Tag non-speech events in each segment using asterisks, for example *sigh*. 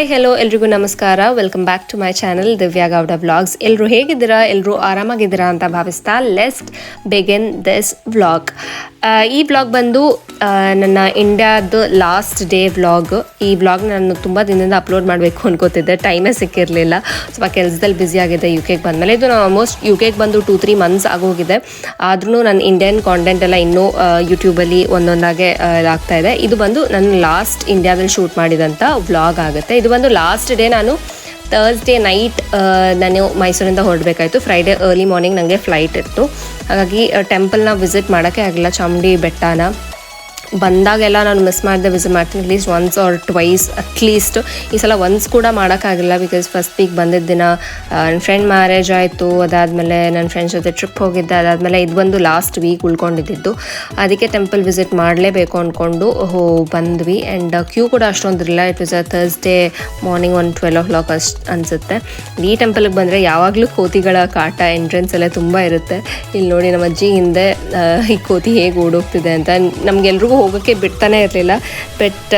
Hi hello ಎಲ್ರಿಗೂ ನಮಸ್ಕಾರ. Welcome back to my channel Divya Gowda blogs ಎಲ್ಲರೂ ಹೇಗಿದ್ದೀರಾ? ಎಲ್ಲರೂ ಆರಾಮಾಗಿದ್ದೀರಾ ಅಂತ ಭಾವಿಸ್ತಾ ಲೆಸ್ಟ್ ಬಿಗಿನ್ ದಿಸ್ ವ್ಲಾಗ್ ಈ ವ್ಲಾಗ್ ಬಂದು ನನ್ನ ಇಂಡಿಯಾದ ಲಾಸ್ಟ್ ಡೇ ವ್ಲಾಗ್ ಈ ವ್ಲಾಗ್ ನಾನು ತುಂಬ ದಿನದಿಂದ ಅಪ್ಲೋಡ್ ಮಾಡಬೇಕು ಅನ್ಕೋತಿದ್ದೆ. ಟೈಮೇ ಸಿಕ್ಕಿರಲಿಲ್ಲ. ಸ್ವಲ್ಪ ಕೆಲಸದಲ್ಲಿ ಬ್ಯುಸಿ ಆಗಿದೆ ಯು ಕೆಗೆ ಬಂದಮೇಲೆ. ಇದು ನಾನು ಆಲ್ಮೋಸ್ಟ್ ಯು ಕೆಗೆ ಬಂದು ಟೂ ತ್ರೀ ಮಂತ್ಸ್ ಆಗೋಗಿದೆ. ಆದ್ರೂ ನನ್ನ ಇಂಡಿಯನ್ ಕಾಂಟೆಂಟ್ ಎಲ್ಲ ಇನ್ನೂ ಯೂಟ್ಯೂಬಲ್ಲಿ ಒಂದೊಂದಾಗೆ ಇದಾಗ್ತಾ ಇದೆ. ಇದು ಬಂದು ನನ್ನ ಲಾಸ್ಟ್ ಇಂಡಿಯಾದಲ್ಲಿ ಶೂಟ್ ಮಾಡಿದಂಥ ವ್ಲಾಗ್ ಆಗುತ್ತೆ. ಇದು ಬಂದು ಲಾಸ್ಟ್ ಡೇ ನಾನು ಥರ್ಸ್ಡೇ ನೈಟ್ ನಾನು ಮೈಸೂರಿಂದ ಹೊರಡಬೇಕಾಯಿತು. ಫ್ರೈಡೇ ಅರ್ಲಿ ಮಾರ್ನಿಂಗ್ ನನಗೆ ಫ್ಲೈಟ್ ಇತ್ತು. ಹಾಗಾಗಿ ಟೆಂಪಲ್ನ ವಿಸಿಟ್ ಮಾಡೋಕ್ಕೆ ಆಗಲಿಲ್ಲ. ಚಾಮುಂಡಿ ಬೆಟ್ಟನ. ಬಂದಾಗೆಲ್ಲ ನಾನು ಮಿಸ್ ಮಾಡಿದೆ ವಿಸಿಟ್ ಮಾಡ್ತೀನಿ at least once or twice at least ಈ ಸಲ ಒನ್ಸ್ ಕೂಡ ಮಾಡೋಕ್ಕಾಗಿಲ್ಲ ಬಿಕಾಸ್ ಫಸ್ಟ್ ವೀಕ್ ಬಂದಿದ್ದ ದಿನ ನನ್ನ ಫ್ರೆಂಡ್ ಮ್ಯಾರೇಜ್ ಆಯಿತು, ಅದಾದಮೇಲೆ ನನ್ನ ಫ್ರೆಂಡ್ಸ್ ಜೊತೆ ಟ್ರಿಪ್ ಹೋಗಿದ್ದೆ, ಅದಾದಮೇಲೆ ಇದು ಬಂದು ಲಾಸ್ಟ್ ವೀಕ್ ಉಳ್ಕೊಂಡಿದ್ದಿದ್ದು. ಅದಕ್ಕೆ ಟೆಂಪಲ್ ವಿಸಿಟ್ ಮಾಡಲೇಬೇಕು ಅಂದ್ಕೊಂಡು ಹೋ ಬಂದ್ವಿ. ಆ್ಯಂಡ್ ಕ್ಯೂ ಕೂಡ ಅಷ್ಟೊಂದಿರಲಿಲ್ಲ it was a Thursday morning one twelve o'clock ಅಷ್ಟು ಅನಿಸುತ್ತೆ. ಈ ಟೆಂಪಲ್ಗೆ ಬಂದರೆ ಯಾವಾಗಲೂ ಕೋತಿಗಳ ಕಾಟ ಎಂಟ್ರೆನ್ಸ್ ಎಲ್ಲ ತುಂಬ ಇರುತ್ತೆ. ಇಲ್ಲಿ ನೋಡಿ ನಮ್ಮ ಅಜ್ಜಿ ಹಿಂದೆ ಈ ಕೋತಿ ಹೇಗೆ ಓಡೋಗ್ತಿದೆ ಅಂತ. ನಮಗೆಲ್ರಿಗೂ ಹೋಗೋಕ್ಕೆ ಬಿಡ್ತಾನೆ ಇರಲಿಲ್ಲ. ಬಟ್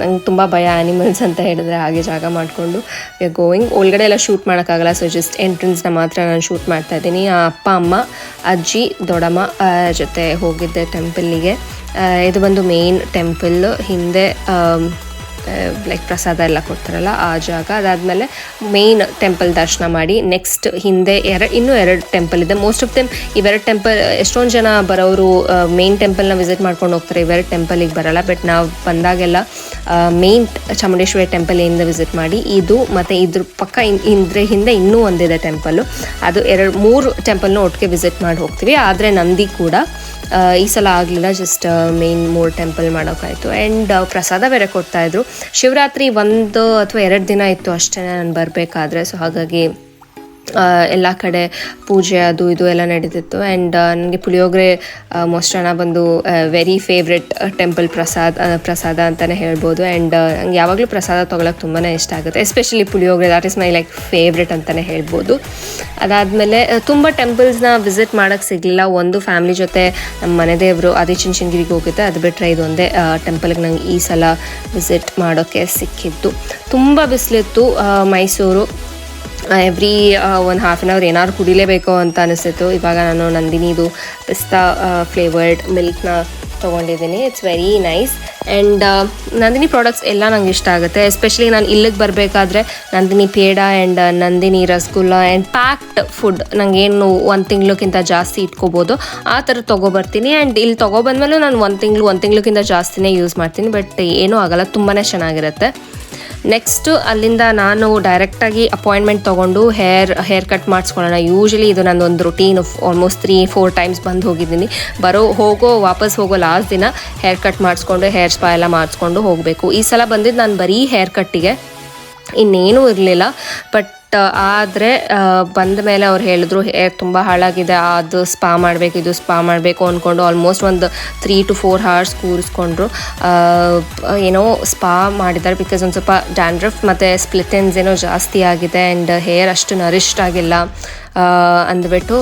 ನಂಗೆ ತುಂಬ ಭಯ ಆ್ಯನಿಮಲ್ಸ್ ಅಂತ ಹೇಳಿದ್ರೆ ಹಾಗೆ ಜಾಗ ಮಾಡಿಕೊಂಡು ಗೋಯಿಂಗ್ ಒಳಗಡೆ ಎಲ್ಲ ಶೂಟ್ ಮಾಡೋಕ್ಕಾಗಲ್ಲ ಸೊ ಜಸ್ಟ್ ಎಂಟ್ರೆನ್ಸ್ನ ಮಾತ್ರ ನಾನು ಶೂಟ್ ಮಾಡ್ತಾ ಇದ್ದೀನಿ. ಆ ಅಪ್ಪ, ಅಮ್ಮ, ಅಜ್ಜಿ, ದೊಡ್ಡಮ್ಮ ಜೊತೆ ಹೋಗಿದ್ದೆ ಟೆಂಪಲ್ಲಿಗೆ ಇದು ಬಂದು ಮೇನ್ ಟೆಂಪಲ್ ಹಿಂದೆ ಲೈಕ್ ಪ್ರಸಾದ ಎಲ್ಲ ಕೊಡ್ತಾರಲ್ಲ ಆ ಜಾಗ. ಅದಾದಮೇಲೆ ಮೇಯ್ನ್ ಟೆಂಪಲ್ ದರ್ಶನ ಮಾಡಿ ನೆಕ್ಸ್ಟ್ ಹಿಂದೆ ಎರಡು, ಇನ್ನೂ ಎರಡು ಟೆಂಪಲ್ ಇದೆ. ಮೋಸ್ಟ್ ಆಫ್ ದೆಮ್ ಇವೆರಡು ಟೆಂಪಲ್ ಎಷ್ಟೊಂದು ಜನ ಬರೋರು ಮೇನ್ ಟೆಂಪಲ್ನ ವಿಸಿಟ್ ಮಾಡ್ಕೊಂಡು ಹೋಗ್ತಾರೆ. ಇವೆರಡು ಟೆಂಪಲಿಗೆ ಬರಲ್ಲ. ಬಟ್ ನಾವು ಬಂದಾಗೆಲ್ಲ ಮೇನ್ ಚಾಮುಂಡೇಶ್ವರಿ ಟೆಂಪಲ್ ಏನಿದೆ ವಿಸಿಟ್ ಮಾಡಿ ಇದು ಮತ್ತು ಇದ್ರ ಪಕ್ಕ ಇದ್ರ ಹಿಂದೆ ಇನ್ನೂ ಒಂದಿದೆ ಟೆಂಪಲ್ಲು ಅದು ಎರಡು, ಮೂರು ಟೆಂಪಲ್ನ ಒಟ್ಟಿಗೆ ವಿಸಿಟ್ ಮಾಡಿ ಹೋಗ್ತೀವಿ. ಆದರೆ ನಂದಿ ಕೂಡ ಈ ಸಲ ಆಗಲಿಲ್ಲ ಜಸ್ಟ್ ಮೇನ್ ಮೂರು ಟೆಂಪಲ್ ಮಾಡೋಕ್ಕಾಯಿತು ಆ್ಯಂಡ್ ಪ್ರಸಾದ ಬೇರೆ ಕೊಡ್ತಾಯಿದ್ರು ಶಿವರಾತ್ರಿ ಒಂದು ಅಥವಾ ಎರಡು ದಿನ ಇತ್ತು ಅಷ್ಟೇ, ನಾನು ಬರಬೇಕಾದ್ರೆ. ಸೊ ಹಾಗಾಗಿ ಎಲ್ಲ ಕಡೆ ಪೂಜೆ ಅದು ಇದು ಎಲ್ಲ ನಡೀತಿತ್ತು. ಆ್ಯಂಡ್ ನನಗೆ ಪುಳಿಯೋಗರೆ ಮೊಸರನ್ನ ಬಂದು ವೆರಿ ಫೇವ್ರೆಟ್ ಟೆಂಪಲ್ ಪ್ರಸಾದ ಪ್ರಸಾದ ಅಂತಲೇ ಹೇಳ್ಬೋದು. ಆ್ಯಂಡ್ ನಂಗೆ ಯಾವಾಗಲೂ ಪ್ರಸಾದ ತೊಗೊಳಕ್ಕೆ ತುಂಬಾ ಇಷ್ಟ ಆಗುತ್ತೆ. Especially puliyogare that is my like favourite ಅಂತಲೇ ಹೇಳ್ಬೋದು. ಅದಾದಮೇಲೆ ತುಂಬ ಟೆಂಪಲ್ಸ್ನ ವಿಸಿಟ್ ಮಾಡೋಕ್ಕೆ ಸಿಗಲಿಲ್ಲ. ಒಂದು ಫ್ಯಾಮಿಲಿ ಜೊತೆ ನಮ್ಮ ಮನೆ ದೇವರು ಆದಿಚುಂಚನಗಿರಿಗೆ ಹೋಗುತ್ತೆ ಅದು ಬಿಟ್ಟರೆ ಇದೊಂದೇ ಟೆಂಪಲ್ಗೆ ನಂಗೆ ಈ ಸಲ ವಿಸಿಟ್ ಮಾಡೋಕ್ಕೆ ಸಿಕ್ಕಿದ್ದು. ತುಂಬ ಬಿಸಿಲಿತ್ತು ಮೈಸೂರು. ಎವ್ರಿ ಒಂದು ಹಾಫ್ ಆನ್ ಅವರ್ ಏನಾದ್ರು ಕುಡಿಲೇಬೇಕು ಅಂತ ಅನಿಸ್ತಿತ್ತು ಇವಾಗ ನಾನು ನಂದಿನಿದು ಪಿಸ್ತಾ ಫ್ಲೇವರ್ಡ್ ಮಿಲ್ಕ್ನ ತೊಗೊಂಡಿದ್ದೀನಿ. It's very nice and Nandini products ಎಲ್ಲ ನಂಗೆ ಇಷ್ಟ ಆಗುತ್ತೆ. ಎಸ್ಪೆಷಲಿ ನಾನು ಇಲ್ಲಿಗೆ ಬರಬೇಕಾದ್ರೆ Nandini peda and Nandini rasgulla and packed food ನನಗೇನು ಒಂದು ತಿಂಗ್ಳಕ್ಕಿಂತ ಜಾಸ್ತಿ ಇಟ್ಕೋಬೋದು. ಆ ಥರ ತೊಗೊಬರ್ತೀನಿ. ಆ್ಯಂಡ್ ಇಲ್ಲಿ ತೊಗೊಬಂದ್ಮೇಲೂ ನಾನು ಒಂದು ತಿಂಗಳು, ಒಂದು ತಿಂಗ್ಳಕ್ಕಿಂತ ಜಾಸ್ತಿನೇ ಯೂಸ್ ಮಾಡ್ತೀನಿ. ಬಟ್ ಏನೂ ಆಗಲ್ಲ. ತುಂಬಾ ಚೆನ್ನಾಗಿರುತ್ತೆ. ನೆಕ್ಸ್ಟ್ ಅಲ್ಲಿಂದ ನಾನು ಡೈರೆಕ್ಟಾಗಿ ಅಪಾಯಿಂಟ್ಮೆಂಟ್ ತೊಗೊಂಡು ಹೇರ್ ಹೇರ್ ಕಟ್ ಮಾಡಿಸ್ಕೊಳ್ಳೋಣ. ಯೂಶಲಿ ಇದು ನನ್ನೊಂದು routine almost three four times ಬಂದು ಹೋಗಿದ್ದೀನಿ. ಬರೋ, ಹೋಗೋ, ವಾಪಸ್ ಹೋಗೋ ಲಾಸ್ಟ್ ದಿನ ಹೇರ್ ಕಟ್ ಮಾಡಿಸ್ಕೊಂಡು ಹೇರ್ ಸ್ಪಾ ಎಲ್ಲ ಮಾಡಿಸ್ಕೊಂಡು ಹೋಗಬೇಕು. ಈ ಸಲ ಬಂದಿದ್ದು ನಾನು ಬರೀ ಹೇರ್ ಕಟ್ಟಿಗೆ ಇನ್ನೇನೂ ಇರಲಿಲ್ಲ. ಬಟ್ ಆದರೆ ಬಂದ ಮೇಲೆ ಅವ್ರು ಹೇಳಿದ್ರು ಹೇರ್ ತುಂಬ ಹಾಳಾಗಿದೆ, ಅದು ಸ್ಪಾ ಮಾಡಬೇಕು, ಇದು ಸ್ಪಾ ಮಾಡಬೇಕು ಅಂದ್ಕೊಂಡು ಆಲ್ಮೋಸ್ಟ್ ಒಂದು ತ್ರೀ ಟು ಫೋರ್ ಹವರ್ಸ್ ಕೂರಿಸ್ಕೊಂಡ್ರು. ಏನೋ ಸ್ಪಾ ಮಾಡಿದ್ದಾರೆ ಬಿಕಾಸ್ ಒಂದು ಸ್ವಲ್ಪ ಡ್ಯಾಂಡ್ರಫ್ ಮತ್ತು ಸ್ಪ್ಲಿಟೆನ್ಸ್ ಏನೋ ಜಾಸ್ತಿ ಆಗಿದೆ ಆ್ಯಂಡ್ ಹೇರ್ ಅಷ್ಟು ನರಿಷ್ಡ್ ಆಗಿಲ್ಲ. ಅಂದ್ಬಿಟ್ಟು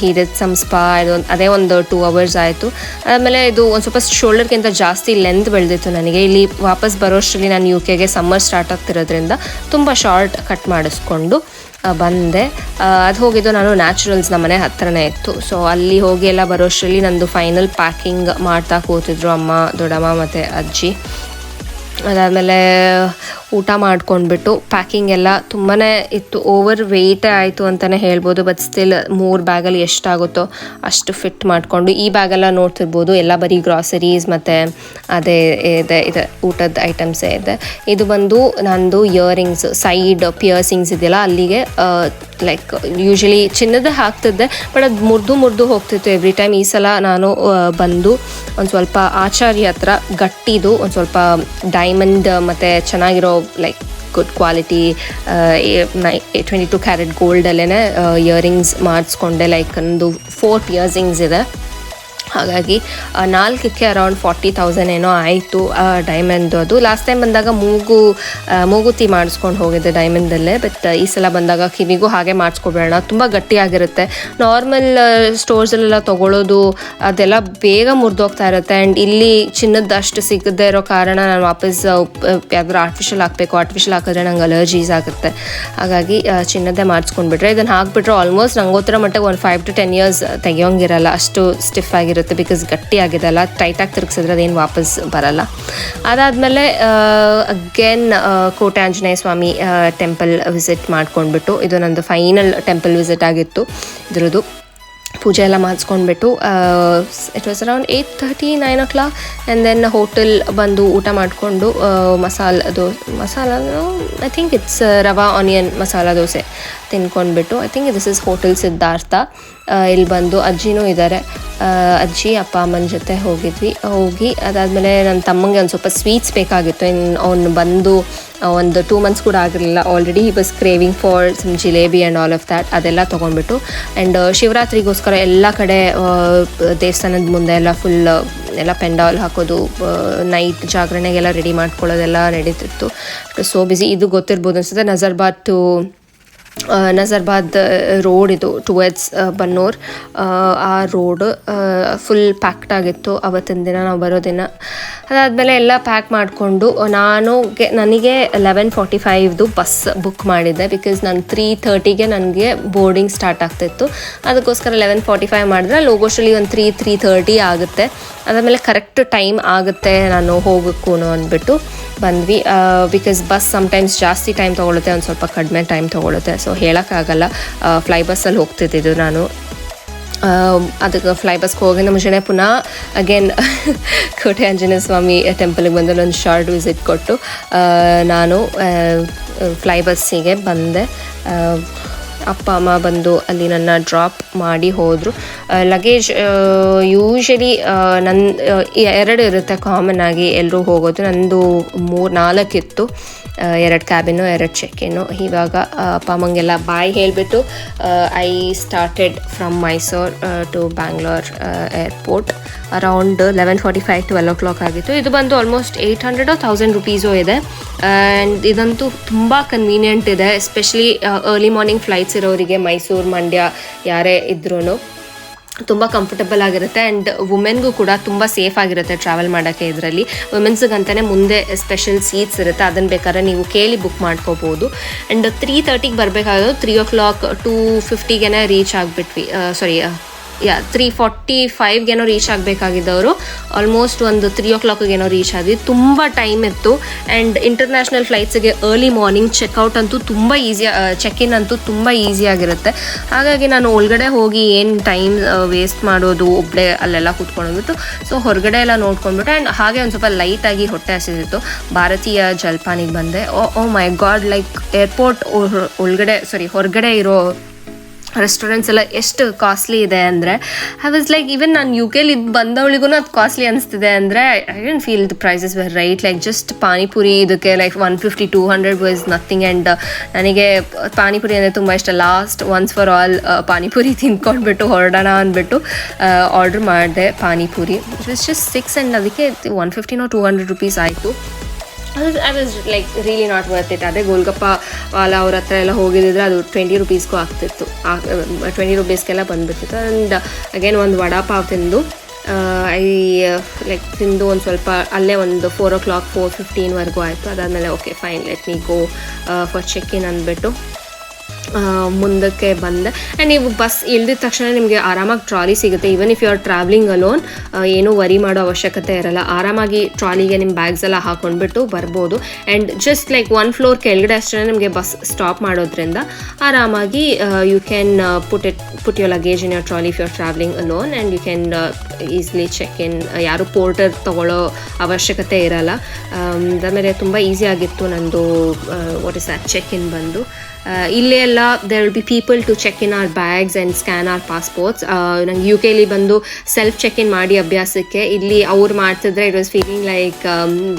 ಹೀರದ್ ಸಮ್ ಸ್ಪಾ ಇದು ಅದೇ ಒಂದು ಟೂ ಅವರ್ಸ್ ಆಯಿತು. ಆಮೇಲೆ ಇದು ಒಂದು ಸ್ವಲ್ಪ ಶೋಲ್ಡರ್ಗಿಂತ ಜಾಸ್ತಿ ಲೆಂತ್ ಬೆಳೆದಿತ್ತು ನನಗೆ. ಇಲ್ಲಿ ವಾಪಸ್ ಬರೋಷ್ಟರಲ್ಲಿ ನಾನು ಯು ಕೆಗೆ ಸಮ್ಮರ್ ಸ್ಟಾರ್ಟ್ ಆಗ್ತಿರೋದ್ರಿಂದ ತುಂಬ ಶಾರ್ಟ್ ಕಟ್ ಮಾಡಿಸ್ಕೊಂಡು ಬಂದೆ. ಅದು ಹೋಗಿದ್ದು ನಾನು ನ್ಯಾಚುರಲ್ಸ್ ನಮ್ಮ ಮನೆ ಹತ್ತಿರನೇ ಇತ್ತು. ಸೊ ಅಲ್ಲಿ ಹೋಗಿ ಎಲ್ಲ ಬರೋಷ್ಟರಲ್ಲಿ ನಂದು ಫೈನಲ್ ಪ್ಯಾಕಿಂಗ್ ಮಾಡ್ತಾ ಕೂತಿದ್ರು ಅಮ್ಮ, ದೊಡ್ಡಮ್ಮ ಮತ್ತು ಅಜ್ಜಿ. ಅದಾದಮೇಲೆ ಊಟ ಮಾಡ್ಕೊಂಡ್ಬಿಟ್ಟು ಪ್ಯಾಕಿಂಗ್ ಎಲ್ಲ ತುಂಬಾ ಇತ್ತು. ಓವರ್ ವೆಯ್ಟೇ ಆಯಿತು ಅಂತಲೇ ಹೇಳ್ಬೋದು ಬಟ್ ಸ್ಟಿಲ್ ಮೂರು ಬ್ಯಾಗಲ್ಲಿ ಎಷ್ಟಾಗುತ್ತೋ ಅಷ್ಟು ಫಿಟ್ ಮಾಡಿಕೊಂಡು ಈ ಬ್ಯಾಗೆಲ್ಲ ನೋಡ್ತಿರ್ಬೋದು. ಎಲ್ಲ ಬರೀ ಗ್ರಾಸರೀಸ್ ಮತ್ತು ಅದೇ ಇದೆ ಇದೆ ಊಟದ ಐಟಮ್ಸೇ ಇದೆ. ಇದು ಬಂದು ನಂದು ಇಯರಿಂಗ್ಸ್ ಸೈಡ್ ಪಿಯರ್ಸಿಂಗ್ಸ್ ಇದೆಯಲ್ಲ, ಅಲ್ಲಿಗೆ ಲೈಕ್ ಯೂಶಲಿ ಚಿನ್ನದ ಹಾಕ್ತಿದ್ದೆ ಬಟ್ ಅದು ಮುರಿದು ಮುರಿದು ಹೋಗ್ತಿತ್ತು. ಎವ್ರಿ ಟೈಮ್ ಈ ಸಲ ನಾನು ಬಂದು ಒಂದು ಸ್ವಲ್ಪ ಆಚಾರ್ಯ ಹತ್ರ ಗಟ್ಟಿದು ಒಂದು ಸ್ವಲ್ಪ ಡೈಮಂಡ್ ಮತ್ತು ಚೆನ್ನಾಗಿರೋ like good quality twenty two carat ಗೋಲ್ಡಲ್ಲೇ earrings ಮಾಡಿಸ್ಕೊಂಡೆ ಲೈಕ್ ಒಂದು ಫೋರ್ ಇಯರ್ಸಿಂಗ್ಸ್ ಇದೆ. ಹಾಗಾಗಿ ಆ, ನಾಲ್ಕಕ್ಕೆ ಅರೌಂಡ್ ಫಾರ್ಟಿ ತೌಸಂಡ್ ಏನೋ ಆಯಿತು ಡೈಮಂಡ್ದು ಅದು. ಲಾಸ್ಟ್ ಟೈಮ್ ಬಂದಾಗ ಮೂಗು ಮೂಗುತಿ ಮಾಡಿಸ್ಕೊಂಡು ಹೋಗಿದ್ದೆ ಡೈಮಂಡಲ್ಲೇ ಬಟ್ ಈ ಸಲ ಬಂದಾಗ ಕಿವಿಗೂ ಹಾಗೆ ಮಾಡಿಸ್ಕೊಬೇಡ. ತುಂಬ ಗಟ್ಟಿಯಾಗಿರುತ್ತೆ. ನಾರ್ಮಲ್ ಸ್ಟೋರ್ಸಲ್ಲೆಲ್ಲ ತೊಗೊಳ್ಳೋದು ಅದೆಲ್ಲ ಬೇಗ ಮುರಿದೋಗ್ತಾ ಇರುತ್ತೆ. ಆ್ಯಂಡ್ ಇಲ್ಲಿ ಚಿನ್ನದ ಅಷ್ಟು ಸಿಗದೇ ಇರೋ ಕಾರಣ ನಾನು ವಾಪಸ್ ಯಾವ್ದಾದ್ರು ಆರ್ಟಿಫಿಷಿಯಲ್ ಹಾಕಬೇಕು. ಆರ್ಟಿಫಿಷಿಯಲ್ ಹಾಕಿದ್ರೆ ನಂಗೆ ಅಲರ್ಜೀಸ್ ಆಗುತ್ತೆ. ಹಾಗಾಗಿ ಚಿನ್ನದೇ ಮಾಡಿಸ್ಕೊಂಡ್ಬಿಟ್ರೆ. ಇದನ್ನು ಹಾಕ್ಬಿಟ್ರೆ ಆಲ್ಮೋಸ್ಟ್ ನಂಗೆ ಮಟ್ಟಿಗೆ ಒಂದು ಫೈವ್ ಟು ಟೆನ್ ಇಯರ್ಸ್ ತೆಗಿಯೋಂಗಿರಲ್ಲ. ಅಷ್ಟು ಸ್ಟಿಫ್ ಆಗಿರುತ್ತೆ. ಬಿಕಾಸ್ ಗಟ್ಟಿ ಆಗಿದೆ ಅಲ್ಲ ಟೈಟಾಗಿ ತಿರುಗಿಸಿದ್ರೆ ಅದೇನು ವಾಪಸ್ ಬರಲ್ಲ. ಅದಾದಮೇಲೆ ಅಗೇನ್ ಕೋಟೆ ಆಂಜನೇಯ ಸ್ವಾಮಿ ಟೆಂಪಲ್ ವಿಸಿಟ್ ಮಾಡ್ಕೊಂಡ್ಬಿಟ್ಟು, ಇದು ನಂದು ಫೈನಲ್ ಟೆಂಪಲ್ ವಿಸಿಟ್ ಆಗಿತ್ತು. ಇದರದು ಪೂಜೆ ಎಲ್ಲ ಮಾಡಿಸ್ಕೊಂಡ್ಬಿಟ್ಟು it was around eight thirty nine o'clock and then hotel ಬಂದು ಊಟ ಮಾಡಿಕೊಂಡು ಮಸಾಲ ದೋ, masala I think it's rava onion masala dosa ತಿನ್ಕೊಂಡ್ಬಿಟ್ಟು I think this is hotel Siddhartha ಇಲ್ಲಿ ಬಂದು ಅಜ್ಜಿನೂ ಇದ್ದಾರೆ. ಅಜ್ಜಿ, ಅಪ್ಪ, ಅಮ್ಮನ ಜೊತೆ ಹೋಗಿದ್ವಿ. ಹೋಗಿ ಅದಾದಮೇಲೆ ನನ್ನ ತಮ್ಮಂಗೆ ಒಂದು ಸ್ವಲ್ಪ ಸ್ವೀಟ್ಸ್ ಬೇಕಾಗಿತ್ತು. ಇನ್ನು ಅವ್ನು ಬಂದು ಒಂದು ಟೂ ಮಂತ್ಸ್ ಕೂಡ ಆಗಿರಲಿಲ್ಲ. Already he was craving for some jalebi and all of that ಅದೆಲ್ಲ ತೊಗೊಂಡ್ಬಿಟ್ಟು. ಆ್ಯಂಡ್ ಶಿವರಾತ್ರಿಗೋಸ್ಕರ ಎಲ್ಲ ಕಡೆ ದೇವಸ್ಥಾನದ ಮುಂದೆ ಎಲ್ಲ ಫುಲ್ ಎಲ್ಲ ಪೆಂಡಾಲ್ ಹಾಕೋದು ನೈಟ್ ಜಾಗರಣೆಗೆಲ್ಲ ರೆಡಿ ಮಾಡ್ಕೊಳ್ಳೋದೆಲ್ಲ ನಡೀತಿತ್ತು. ಸೊ ಬಿಸಿ ಇದು ಗೊತ್ತಿರ್ಬೋದು ಅನ್ಸುತ್ತೆ. ನಜರ್ಬಾದ್ ಟು ನಜರ್ಬಾದ್ ರೋಡ್ ಇದು ಟುವರ್ಡ್ಸ್ ಬನ್ನೂರ್. ಆ, ರೋಡ್ ಫುಲ್ ಪ್ಯಾಕ್ಡ್ ಆಗಿತ್ತು ಅವತ್ತಿನ ದಿನ ನಾವು ಬರೋ ದಿನ. ಅದಾದಮೇಲೆ ಎಲ್ಲ ಪ್ಯಾಕ್ ಮಾಡಿಕೊಂಡು ನಾನು ನನಗೆ ಲೆವೆನ್ ಫಾರ್ಟಿ ಫೈವ್ದು ಬಸ್ ಬುಕ್ ಮಾಡಿದ್ದೆ ಬಿಕಾಸ್ ನಾನು ತ್ರೀ ಥರ್ಟಿಗೆ ನನಗೆ ಬೋರ್ಡಿಂಗ್ ಸ್ಟಾರ್ಟ್ ಆಗ್ತಿತ್ತು. ಅದಕ್ಕೋಸ್ಕರ ಲೆವೆನ್ ಫಾರ್ಟಿ ಫೈವ್ ಮಾಡಿದ್ರೆ ಲೋಗೋಶಲ್ಲಿ ಒಂದು ತ್ರೀ ತ್ರೀ ತರ್ಟಿ ಆಗುತ್ತೆ. ಅದಾದಮೇಲೆ ಕರೆಕ್ಟ್ ಟೈಮ್ ಆಗುತ್ತೆ ನಾನು ಹೋಗಕ್ಕೂ ಅಂದ್ಬಿಟ್ಟು. ಬಂದ್ವಿ ಬಿಕಾಸ್ ಬಸ್ ಸಮ್ಟೈಮ್ಸ್ ಜಾಸ್ತಿ ಟೈಮ್ ತೊಗೊಳುತ್ತೆ, ಒಂದು ಸ್ವಲ್ಪ ಕಡಿಮೆ ಟೈಮ್ ತೊಗೊಳುತ್ತೆ. ಸೊ ಹೇಳೋಕ್ಕಾಗಲ್ಲ ಫ್ಲೈ ಬಸ್ಸಲ್ಲಿ ಹೋಗ್ತಿದ್ದಿದ್ದು ನಾನು. ಅದಕ್ಕೆ ಫ್ಲೈ ಬಸ್ಗೆ ಹೋಗಿದ ಮುಂಚೆನೇ ಪುನಃ ಅಗೇನ್ *laughs* ಕೋಟೆ ಆಂಜನೇಯ ಸ್ವಾಮಿ ಟೆಂಪಲ್ಗೆ ಬಂದು ಒಂದು ಶಾರ್ಟ್ ವಿಸಿಟ್ ಕೊಟ್ಟು ನಾನು ಫ್ಲೈ ಬಸ್ಸಿಗೆ ಬಂದೆ. ಅಪ್ಪ, ಅಮ್ಮ ಬಂದು ಅಲ್ಲಿ ನನ್ನ ಡ್ರಾಪ್ ಮಾಡಿ ಹೋದರು. ಲಗೇಜ್ ಯೂಶಲಿ ನನ್ನ ಎರಡು ಇರುತ್ತೆ ಕಾಮನ್ ಆಗಿ ಎಲ್ಲರೂ ಹೋಗೋದು. ನಂದು ಮೂರು, ನಾಲ್ಕಿತ್ತು. ಎರಡು ಕ್ಯಾಬಿನು ಎರಡು ಚೆಕ್ಕಿನು ಇವಾಗ ಅಪ್ಪ ಅಮ್ಮಂಗೆಲ್ಲ ಬಾಯ್ ಹೇಳಿಬಿಟ್ಟು I started from Mysore to Bangalore airport around eleven forty five twelve o'clock ಆಗಿತ್ತು. ಇದು ಬಂದು almost eight hundred thousand rupees ಇದೆ. ಆ್ಯಂಡ್ ಇದಂತೂ ತುಂಬ ಕನ್ವೀನಿಯೆಂಟ್ ಇದೆ ಎಸ್ಪೆಷಲಿ ಅರ್ಲಿ ಮಾರ್ನಿಂಗ್ ಫ್ಲೈಟ್ಸ್ ಇರೋರಿಗೆ ಮೈಸೂರು ಮಂಡ್ಯ ಯಾರೇ ಇದ್ರೂ ತುಂಬ ಕಂಫರ್ಟಬಲ್ ಆಗಿರುತ್ತೆ ಆ್ಯಂಡ್ ವುಮೆನ್ಗೂ ಕೂಡ ತುಂಬ ಸೇಫ್ ಆಗಿರುತ್ತೆ ಟ್ರಾವೆಲ್ ಮಾಡೋಕ್ಕೆ ಇದರಲ್ಲಿ. ವುಮೆನ್ಸ್ಗಂತಲೇ ಮುಂದೆ ಸ್ಪೆಷಲ್ ಸೀಟ್ಸ್ ಇರುತ್ತೆ ಅದನ್ನು ಬೇಕಾದ್ರೆ ನೀವು ಕೇಳಿ ಬುಕ್ ಮಾಡ್ಕೋಬೋದು. ಆ್ಯಂಡ್ ತ್ರೀ ತರ್ಟಿಗೆ ಬರಬೇಕಾದ್ರು ತ್ರೀ ಓ ಕ್ಲಾಕ್ ಟೂ ಫಿಫ್ಟಿಗೆನೇ ರೀಚ್ ಆಗಿಬಿಟ್ವಿ ಸಾರಿ ಯಾ ತ್ರೀ ಫಾರ್ಟಿ ಫೈವ್ಗೇನೋ ರೀಚ್ ಆಗಬೇಕಾಗಿದ್ದವರು. ಆಲ್ಮೋಸ್ಟ್ ಒಂದು ತ್ರೀ ಓ ಕ್ಲಾಕ್ಗೇನೋ ರೀಚ್ ಆದ್ವಿ. ತುಂಬ ಟೈಮ್ ಇತ್ತು. ಆ್ಯಂಡ್ ಇಂಟರ್ನ್ಯಾಷನಲ್ ಫ್ಲೈಟ್ಸ್ಗೆ ಅರ್ಲಿ ಮಾರ್ನಿಂಗ್ ಚೆಕ್ಔಟ್ ಅಂತೂ ತುಂಬ ಈಸಿ ಚೆಕ್ ಇನ್ ಅಂತೂ ತುಂಬ ಈಸಿಯಾಗಿರುತ್ತೆ ಹಾಗಾಗಿ ನಾನು ಒಳಗಡೆ ಹೋಗಿ ಏನು ಟೈಮ್ ವೇಸ್ಟ್ ಮಾಡೋದು ಒಬ್ಬಳೆ ಅಲ್ಲೆಲ್ಲ ಕೂತ್ಕೊಂಡ್ಬಿಟ್ಟು ಸೊ ಹೊರಗಡೆ ಎಲ್ಲ ನೋಡ್ಕೊಂಡ್ಬಿಟ್ಟು ಆ್ಯಂಡ್ ಹಾಗೆ ಒಂದು ಸ್ವಲ್ಪ ಲೈಟಾಗಿ ಹೊಟ್ಟೆ ಹಸಿದಿತ್ತು. ಭಾರತೀಯ ಜಲ್ಪಾನಿಗೆ ಬಂದೆ. Oh oh my god like airport ಒಳಗಡೆ ಸಾರಿ ಹೊರಗಡೆ ಇರೋ ರೆಸ್ಟೋರೆಂಟ್ಸ್ ಎಲ್ಲ ಎಷ್ಟು ಕಾಸ್ಟ್ಲಿ ಇದೆ ಅಂದರೆ ಐ ವಾಸ್ ಲೈಕ್ ಈವನ್ ನಾನು ಯು ಕೆಲಿ ಬಂದವಳಿಗೂ ಅದು ಕಾಸ್ಟ್ಲಿ ಅನಿಸ್ತಿದೆ ಅಂದರೆ I don't feel the prices were right like just panipuri ಇದಕ್ಕೆ like one fifty two hundred was nothing and ನನಗೆ ಪಾನಿಪುರಿ ಅಂದರೆ ತುಂಬ ಇಷ್ಟ. Last once for all panipuri *laughs* ತಿನ್ಕೊಂಡ್ಬಿಟ್ಟು ಹೊರಡೋಣ ಅಂದ್ಬಿಟ್ಟು ಆರ್ಡ್ರ್ ಮಾಡಿದೆ panipuri. It was just six and ಅದಕ್ಕೆ ಒನ್ ಫಿಫ್ಟಿನೋ ಟೂ ಹಂಡ್ರೆಡ್ ರುಪೀಸ್ ಆಯಿತು. I was like really not worth it ಅದೇ ಗೋಲ್ಗಪ್ಪ ವಾಲ ಅವ್ರ ಹತ್ರ ಎಲ್ಲ ಹೋಗಿದ್ದಿದ್ರೆ ಅದು ಟ್ವೆಂಟಿ ರುಪೀಸ್ಗೂ ಆಗ್ತಿತ್ತು. ಟ್ವೆಂಟಿ ರುಪೀಸ್ಗೆಲ್ಲ ಬಂದ್ಬಿಟ್ಟಿತ್ತು. ಆ್ಯಂಡ್ ಅಗೇನ್ ಒಂದು ವಡಾಪಾವ್ ತಿಂದು ಐ ಲೈಕ್ ತಿಂದು ಒಂದು ಸ್ವಲ್ಪ ಅಲ್ಲೇ ಒಂದು ಫೋರ್ ಓ ಕ್ಲಾಕ್ ಫೋರ್ ಫಿಫ್ಟೀನ್ವರೆಗೂ ಆಯಿತು. ಅದಾದಮೇಲೆ okay fine let me go for check in ಅಂದ್ಬಿಟ್ಟು ಮುಂದಕ್ಕೆ ಬಂದೆ. ಆ್ಯಂಡ್ ನೀವು ಬಸ್ ಇಳಿದ ತಕ್ಷಣ ನಿಮಗೆ ಆರಾಮಾಗಿ ಟ್ರಾಲಿ ಸಿಗುತ್ತೆ. Even if you are travelling alone ಏನೂ ವರಿ ಮಾಡೋ ಅವಶ್ಯಕತೆ ಇರಲ್ಲ. ಆರಾಮಾಗಿ ಟ್ರಾಲಿಗೆ ನಿಮ್ಮ ಬ್ಯಾಗ್ಸ್ ಎಲ್ಲ ಹಾಕೊಂಡ್ಬಿಟ್ಟು ಬರ್ಬೋದು. And just like one floor ಕೆಳಗಡೆ ಅಷ್ಟೇ ನಿಮಗೆ ಬಸ್ ಸ್ಟಾಪ್ ಮಾಡೋದ್ರಿಂದ ಆರಾಮಾಗಿ you can put it put your luggage in your trolley if you are travelling alone and you can easily check in ಯಾರು ಪೋರ್ಟರ್ ತೊಗೊಳ್ಳೋ ಅವಶ್ಯಕತೆ ಇರಲ್ಲ. ಆಮೇಲೆ ತುಂಬ ಈಸಿ ಆಗಿತ್ತು ನಂದು what is at check in ಬಂದು. ಇಲ್ಲೇ ಎಲ್ಲ there will be people to check in our bags and scan our passports ನಂಗೆ ಯು ಕೆಲಿ ಬಂದು ಸೆಲ್ಫ್ ಚೆಕ್ ಇನ್ ಮಾಡಿ ಅಭ್ಯಾಸಕ್ಕೆ. ಇಲ್ಲಿ ಅವ್ರು ಮಾಡ್ತಿದ್ರೆ it was feeling like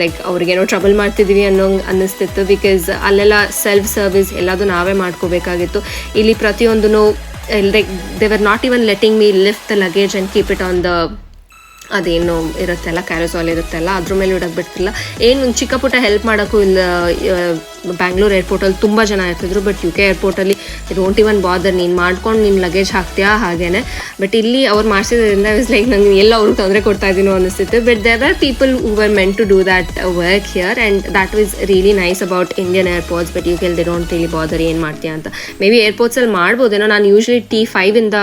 like ಅವ್ರಿಗೇನೋ trouble ಮಾಡ್ತಿದ್ದೀವಿ ಅನ್ನೋ ಅನ್ನಿಸ್ತಿತ್ತು ಬಿಕಾಸ್ ಅಲ್ಲೆಲ್ಲ ಸೆಲ್ಫ್ ಸರ್ವಿಸ್ ಎಲ್ಲದೂ ನಾವೇ ಮಾಡ್ಕೋಬೇಕಾಗಿತ್ತು. ಇಲ್ಲಿ ಪ್ರತಿಯೊಂದೂ like they were not even letting me lift the luggage and keep it on the ಅದೇನು ಇರುತ್ತಲ್ಲ ಇರುತ್ತೆ ಇರುತ್ತಲ್ಲ, ಅದ್ರ ಮೇಲೆ ಇಡಕ್ಕೆ ಬಿಡ್ತಿಲ್ಲ. ಏನು ಚಿಕ್ಕ ಪುಟ್ಟ ಹೆಲ್ಪ್ ಮಾಡೋಕ್ಕೂ ಇಲ್ಲ ಬ್ಯಾಂಗ್ಳೂರ್ ಏರ್ಪೋರ್ಟಲ್ಲಿ ತುಂಬ ಜನ ಇರ್ತಿದ್ರು ಬಟ್ ಯು ಕೆ ಏರ್ಪೋರ್ಟಲ್ಲಿ ಡೋಂಟ್ ಇವನ್ ಬಾದರ್ ನೀನು ಮಾಡ್ಕೊಂಡು ನಿನ್ನ ಲಗೇಜ್ ಹಾಕ್ತೀಯಾ? ಹಾಗೇನೆ. ಬಟ್ ಇಲ್ಲಿ ಅವ್ರು ಮಾಡಿಸಿದ್ರಿಂದ ಇಸ್ ಲೈಕ್ ನಂಗೆ ಎಲ್ಲ ಅವ್ರಿಗೆ ತೊಂದರೆ ಕೊಡ್ತಾ ಇದೀನೋ ಅನಿಸ್ತಿತ್ತು but there are people who were meant to do that work here and that was really nice about Indian airports but U ಕೆಲ್ ದೇ ಡೋಂಟ್ ರಿಲಿ ಬಾದರ್ ಏನು ಮಾಡ್ತೀಯಾ ಅಂತ. ಮೇ ಬಿ ಏರ್ಪೋರ್ಟ್ಸಲ್ಲಿ ಮಾಡ್ಬೋದೇನೋ. ನಾನು ಯೂಶ್ವಲಿ ಟಿ ಇಂದ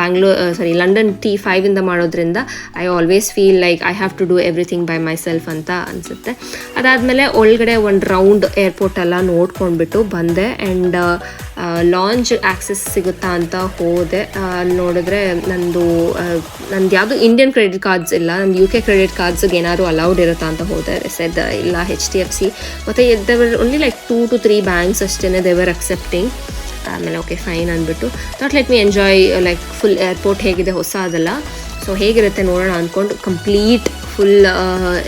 ಬ್ಯಾಂಗ್ಳೂರ್ ಸಾರಿ ಲಂಡನ್ ಟಿ ಇಂದ ಮಾಡೋದ್ರಿಂದ I always feel like I have to do everything by myself ಅಂತ ಅನಿಸುತ್ತೆ. ಅದಾದಮೇಲೆ ಒಳಗಡೆ ಒಂದು ರೌಂಡ್ ಏರ್ಪೋರ್ಟ್ ಎಲ್ಲ ನೋಡ್ಕೊಂಡ್ಬಿಟ್ಟು ಬಂದೆ. ಆ್ಯಂಡ್ ಲಾಂಚ್ ಆಕ್ಸೆಸ್ ಸಿಗುತ್ತಾ ಅಂತ ಹೋದೆ. ಅಲ್ಲಿ ನೋಡಿದ್ರೆ ನಂದು ನಂದು ಯಾವುದು ಇಂಡಿಯನ್ ಕ್ರೆಡಿಟ್ ಕಾರ್ಡ್ಸ್ ಇಲ್ಲ. ನಂದು ಯು ಕೆ ಕ್ರೆಡಿಟ್ ಕಾರ್ಡ್ಸ್ಗೆ ಏನಾದರೂ ಅಲೌಡ್ ಇರುತ್ತಾ ಅಂತ ಹೋದೆ. ಸೆದ್ ಇಲ್ಲ ಹೆಚ್ ಡಿ ಎಫ್ ಸಿ ಮತ್ತು they were only like two to three banks ಅಷ್ಟೇ ದೇವರ್ ಅಕ್ಸೆಪ್ಟಿಂಗ್ ಆಮೇಲೆ ಓಕೆ ಫೈನ್ ಅಂದ್ಬಿಟ್ಟು. Not let me enjoy like full airport ಹೇಗಿದೆ, ಹೊಸ ಅದಲ್ಲ. ಸೊ ಹೇಗಿರುತ್ತೆ ನೋಡೋಣ ಅಂದ್ಕೊಂಡು ಕಂಪ್ಲೀಟ್ ಫುಲ್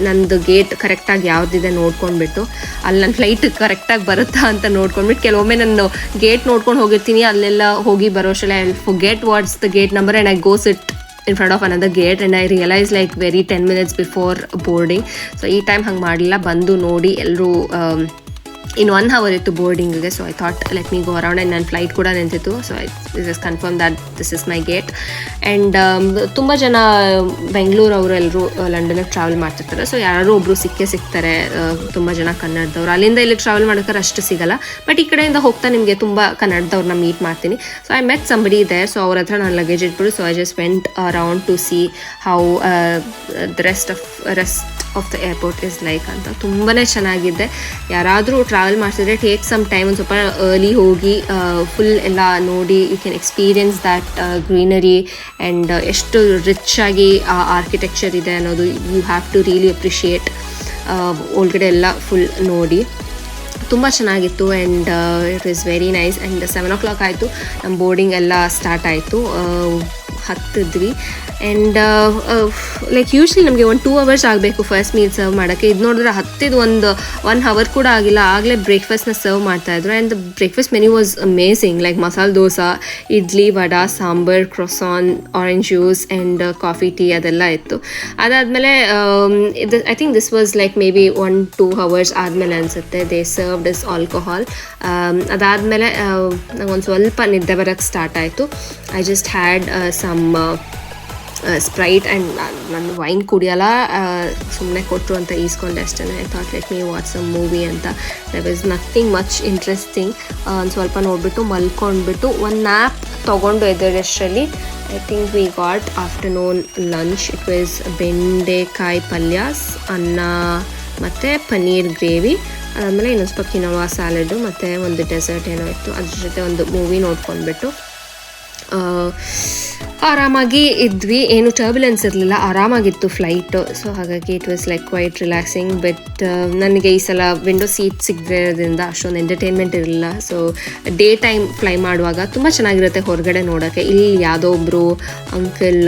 ನಂದು ಗೇಟ್ ಕರೆಕ್ಟಾಗಿ ಯಾವುದಿದೆ ನೋಡ್ಕೊಂಡ್ಬಿಟ್ಟು, ಅಲ್ಲಿ ನನ್ನ ಫ್ಲೈಟ್ ಕರೆಕ್ಟಾಗಿ ಬರುತ್ತಾ ಅಂತ ನೋಡ್ಕೊಂಡ್ಬಿಟ್ಟು ಕೆಲವೊಮ್ಮೆ ನಾನು ಗೇಟ್ ನೋಡ್ಕೊಂಡು ಹೋಗಿರ್ತೀನಿ, ಅಲ್ಲೆಲ್ಲ ಹೋಗಿ ಬರೋಷ್ಟಲ್ಲ I get what's the gate number and I goes it in front of another gate and I realise like very ten minutes before boarding so ಈ ಟೈಮ್ ಹಂಗೆ ಮಾಡಲಿಲ್ಲ. ಬಂದು ನೋಡಿ ಎಲ್ಲರೂ ಇನ್ ಒನ್ ಅವರ್ ಇತ್ತು ಬೋರ್ಡಿಂಗ್ಗೆ so I thought let me go around and ನನ್ನ flight ಕೂಡ ನಿಂತಿತ್ತು so I this is confirm that this is my gate and ತುಂಬ ಜನ ಬೆಂಗಳೂರು ಅವರು ಎಲ್ಲರೂ ಲಂಡನ್ಗೆ ಟ್ರಾವೆಲ್ ಮಾಡ್ತಿರ್ತಾರೆ. ಸೊ ಯಾರು ಒಬ್ಬರು ಸಿಕ್ಕೇ ಸಿಗ್ತಾರೆ ತುಂಬ ಜನ ಕನ್ನಡದವ್ರು ಅಲ್ಲಿಂದ ಇಲ್ಲಿ ಟ್ರಾವೆಲ್ ಮಾಡೋಕ್ಕೆ ಅಷ್ಟು ಸಿಗಲ್ಲ. ಬಟ್ ಈ ಕಡೆಯಿಂದ ಹೋಗ್ತಾ ನಿಮಗೆ ತುಂಬ ಕನ್ನಡದವ್ರನ್ನ ಮೀಟ್ ಮಾಡ್ತೀನಿ. ಸೊ ಐ ಮೆಟ್ ಸಂಬಡಿ ಇದೆ ಸೊ ಅವ್ರ ಹತ್ರ ನಾನು ಲಗೇಜ್ ಇಟ್ಬಿಟ್ಟು so I just went around to see how the rest of rest of the airport is like ಅಂತ. ತುಂಬಾ ಚೆನ್ನಾಗಿದೆ. ಯಾರಾದರೂ ಟ್ರಾವೆಲ್ ಮಾಡ್ತಿದ್ರೆ ಟೇಕ್ ಸಮ್ ಟೈಮ್ ಒಂದು ಸ್ವಲ್ಪ ಅರ್ಲಿ ಹೋಗಿ ಫುಲ್ ಎಲ್ಲ ನೋಡಿ you can experience that greenery and ಎಷ್ಟು ರಿಚ್ ಆಗಿ ಆರ್ಕಿಟೆಕ್ಚರ್ ಇದೆ ಅನ್ನೋದು you have to really appreciate ಒಳಗಡೆ ಎಲ್ಲ ಫುಲ್ ನೋಡಿ. ತುಂಬ ಚೆನ್ನಾಗಿತ್ತು and it is very nice and seven o'clock ಆಯಿತು. ನಮ್ಮ ಬೋರ್ಡಿಂಗ್ ಎಲ್ಲ ಸ್ಟಾರ್ಟ್ ಆಯಿತು. ಹತ್ತಿದ್ವಿ. ಆ್ಯಂಡ್ ಲೈಕ್ ಯೂಶ್ವಲಿ ನಮಗೆ ಒಂದು ಟೂ ಅವರ್ಸ್ ಆಗಬೇಕು ಫಸ್ಟ್ ಮೀಲ್ ಸರ್ವ್ ಮಾಡೋಕ್ಕೆ. ಇದು ನೋಡಿದ್ರೆ ಹತ್ತಿದ ಒಂದು ಒನ್ ಅವರ್ ಕೂಡ ಆಗಿಲ್ಲ. ಆಗಲೇ ಬ್ರೇಕ್ಫಾಸ್ಟ್ನ ಸರ್ವ್ ಮಾಡ್ತಾಯಿದ್ರು and the breakfast menu was amazing like masala dosa idli vada sambar croissant orange juice and coffee tea ಅದೆಲ್ಲ ಇತ್ತು. ಅದಾದಮೇಲೆ ಇದು I think this was like maybe one two hours ಆದಮೇಲೆ ಅನಿಸುತ್ತೆ. ದೇ ಸರ್ವ್ಡ್ ಇಸ್ ಆಲ್ಕೋಹಾಲ್ ಅದಾದಮೇಲೆ ನಂಗೊಂದು ಸ್ವಲ್ಪ ನಿದ್ದೆ ಬರೋಕ್ಕೆ ಸ್ಟಾರ್ಟ್ ಆಯಿತು. I just had some Sprite and ನಾನು ವೈನ್ ಕುಡಿಯೋಲ್ಲ ಸುಮ್ಮನೆ ಕೊಟ್ಟರು ಅಂತ ಈಸ್ಕೊಂಡೆ ಅಷ್ಟೇ. I thought let me what's a movie ಅಂತ. There is nothing much interesting ಒಂದು ಸ್ವಲ್ಪ ನೋಡಿಬಿಟ್ಟು, ಮಲ್ಕೊಂಡ್ಬಿಟ್ಟು, ಒಂದು ನ್ಯಾಪ್ ತೊಗೊಂಡು ಎದುರಷ್ಟರಲ್ಲಿ I think we got afternoon lunch it was ಬೆಂಡೆಕಾಯಿ ಪಲ್ಯಾಸ್, ಅನ್ನ, ಮತ್ತು ಪನ್ನೀರ್ ಗ್ರೇವಿ ಅದಾದಮೇಲೆ ಇನ್ನೊಂದು ಸ್ವಲ್ಪ ಕಿನೋವಾ ಸ್ಯಾಲಡು ಮತ್ತು ಒಂದು ಡೆಸರ್ಟ್ ಏನೋ ಇತ್ತು. ಅದ್ರ ಜೊತೆ ಒಂದು ಮೂವಿ ನೋಡ್ಕೊಂಡ್ಬಿಟ್ಟು ಆರಾಮಾಗಿ ಇದ್ವಿ. ಏನು ಟರ್ಬುಲೆನ್ಸ್ ಇರಲಿಲ್ಲ. ಆರಾಮಾಗಿತ್ತು ಫ್ಲೈಟ್ ಸೊ ಹಾಗಾಗಿ it was like quite relaxing but ನನಗೆ ಈ ಸಲ ವಿಂಡೋ ಸೀಟ್ ಸಿಗದಿರೋದ್ರಿಂದ ಅಷ್ಟೊಂದು ಎಂಟರ್ಟೈನ್ಮೆಂಟ್ ಇರಲಿಲ್ಲ. ಸೊ ಡೇ ಟೈಮ್ ಫ್ಲೈ ಮಾಡುವಾಗ ತುಂಬ ಚೆನ್ನಾಗಿರುತ್ತೆ ಹೊರಗಡೆ ನೋಡೋಕ್ಕೆ. ಇಲ್ಲಿ ಯಾವುದೋ ಒಬ್ಬರು uncle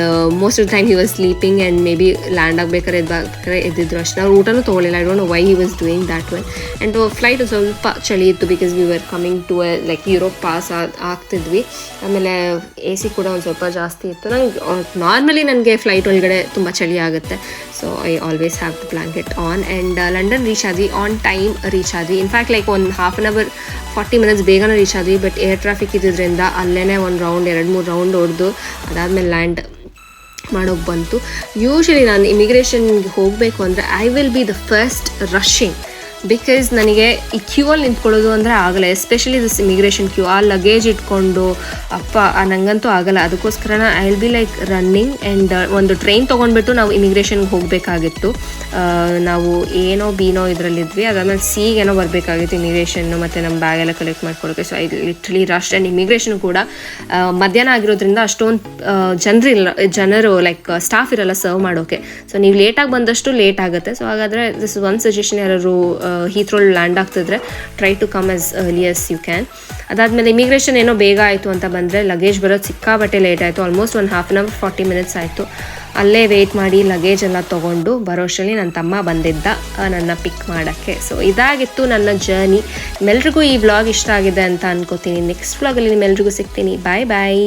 most of time he was sleeping and maybe land ಆಗಬೇಕಾದ್ರೆ ಇದ್ದಾಗ ಎದ್ದಿದ್ರು. ಅಷ್ಟೇ. ನಾವು ಊಟನೂ ತೊಗೊಳಿಲ್ಲ I don't why he was doing that why and flight ಸ್ವಲ್ಪ ಚಳಿ ಇತ್ತು because we were coming to like Europe pass ಆಗ್ತಿದ್ವಿ. ಆಮೇಲೆ ಎ ಸಿ ಕೂಡ ಒಂದು ಸ್ವಲ್ಪ ಜಾಸ್ತಿ ಇತ್ತು. ನಂಗೆ ನಾರ್ಮಲಿ ನನಗೆ ಫ್ಲೈಟ್ ಒಳಗಡೆ ತುಂಬ ಚಳಿ ಆಗುತ್ತೆ. So I always have the blanket on and London reach ಆದ್ವಿ ಆನ್ ಟೈಮ್ ರೀಚ್ ಆದ್ವಿ ಇನ್ಫ್ಯಾಕ್ಟ್ ಲೈಕ್ ಒಂದು half an hour forty minutes ಬೇಗನೆ ರೀಚ್ ಆದ್ವಿ ಬಟ್ ಏರ್ ಟ್ರಾಫಿಕ್ ಇದ್ದಿದ್ದರಿಂದ ಅಲ್ಲೇ ಒಂದು ರೌಂಡ್ ಎರಡು, ಮೂರು ರೌಂಡ್ ಹೊಡೆದು ಅದಾದಮೇಲೆ ಲ್ಯಾಂಡ್ ಮಾಡೋಕ್ಕೆ ಬಂತು. ಯೂಶ್ವಲಿ ನಾನು ಇಮಿಗ್ರೇಷನ್ಗೆ ಹೋಗಬೇಕು ಅಂದರೆ I will be the first rushing because ನನಗೆ ಈ ಕ್ಯೂ ಅಲ್ಲಿ ನಿಂತ್ಕೊಳ್ಳೋದು ಅಂದರೆ ಆಗಲ್ಲ ಎಸ್ಪೆಷಲಿ ದಿಸ್ ಇಮಿಗ್ರೇಷನ್ ಕ್ಯೂ ಆ ಲಗೇಜ್ ಇಟ್ಕೊಂಡು, ಅಪ್ಪ, ಆ ನಂಗಂತೂ ಆಗಲ್ಲ. ಅದಕ್ಕೋಸ್ಕರ I will be like running and ಒಂದು ಟ್ರೈನ್ ತೊಗೊಂಡ್ಬಿಟ್ಟು ನಾವು ಇಮಿಗ್ರೇಷನ್ಗೆ ಹೋಗಬೇಕಾಗಿತ್ತು. ನಾವು ಏನೋ ಬೀನೋ ಇದರಲ್ಲಿದ್ವಿ. ಅದಾದಮೇಲೆ ಸಿಗೆ ಏನೋ ಬರಬೇಕಾಗಿತ್ತು ಇಮಿಗ್ರೇಷನ್ನು ಮತ್ತು ನಮ್ಮ ಬ್ಯಾಗ್ ಎಲ್ಲ ಕಲೆಕ್ಟ್ ಮಾಡ್ಕೊಳ್ಳೋಕ್ಕೆ so I literally rush and immigration ಕೂಡ ಮಧ್ಯಾಹ್ನ ಆಗಿರೋದ್ರಿಂದ ಅಷ್ಟೊಂದು ಜನರಿಲ್ಲ ಜನರು ಲೈಕ್ ಸ್ಟಾಫ್ ಇರಲ್ಲ ಸರ್ವ್ ಮಾಡೋಕ್ಕೆ ಸೊ ನೀವು ಲೇಟಾಗಿ ಬಂದಷ್ಟು ಲೇಟ್ ಆಗುತ್ತೆ. ಸೊ ಹಾಗಾದರೆ ದಿಸ್ ಒನ್ ಸಜೆಷನ್ ಯಾರು ಹೀತ್ರೋಲ್ ಲ್ಯಾಂಡ್ ಆಗ್ತಿದ್ರೆ try to come as early as you can ಅದಾದಮೇಲೆ ಇಮಿಗ್ರೇಷನ್ ಏನೋ ಬೇಗ ಆಯಿತು ಅಂತ ಬಂದರೆ ಲಗೇಜ್ ಬರೋದು ಸಿಕ್ಕಾಬಟ್ಟೆ ಲೇಟ್ ಆಯಿತು. ಆಲ್ಮೋಸ್ಟ್ ಒಂದು half an hour forty minutes ಆಯಿತು. ಅಲ್ಲೇ ವೆಯ್ಟ್ ಮಾಡಿ ಲಗೇಜ್ ಎಲ್ಲ ತೊಗೊಂಡು ಬರೋಷ್ಟರಲ್ಲಿ ನನ್ನ ತಮ್ಮ ಬಂದಿದ್ದ ನನ್ನ ಪಿಕ್ ಮಾಡೋಕ್ಕೆ. ಸೊ ಇದಾಗಿತ್ತು ನನ್ನ ಜರ್ನಿ ನಿಮ್ಮೆಲ್ರಿಗೂ ಈ ವ್ಲಾಗ್ ಇಷ್ಟ ಆಗಿದೆ ಅಂತ ಅನ್ಕೋತೀನಿ. ನೆಕ್ಸ್ಟ್ ವ್ಲಾಗಲ್ಲಿ ನಿಮ್ಮೆಲ್ರಿಗೂ ಸಿಗ್ತೀನಿ. ಬಾಯ್ ಬಾಯ್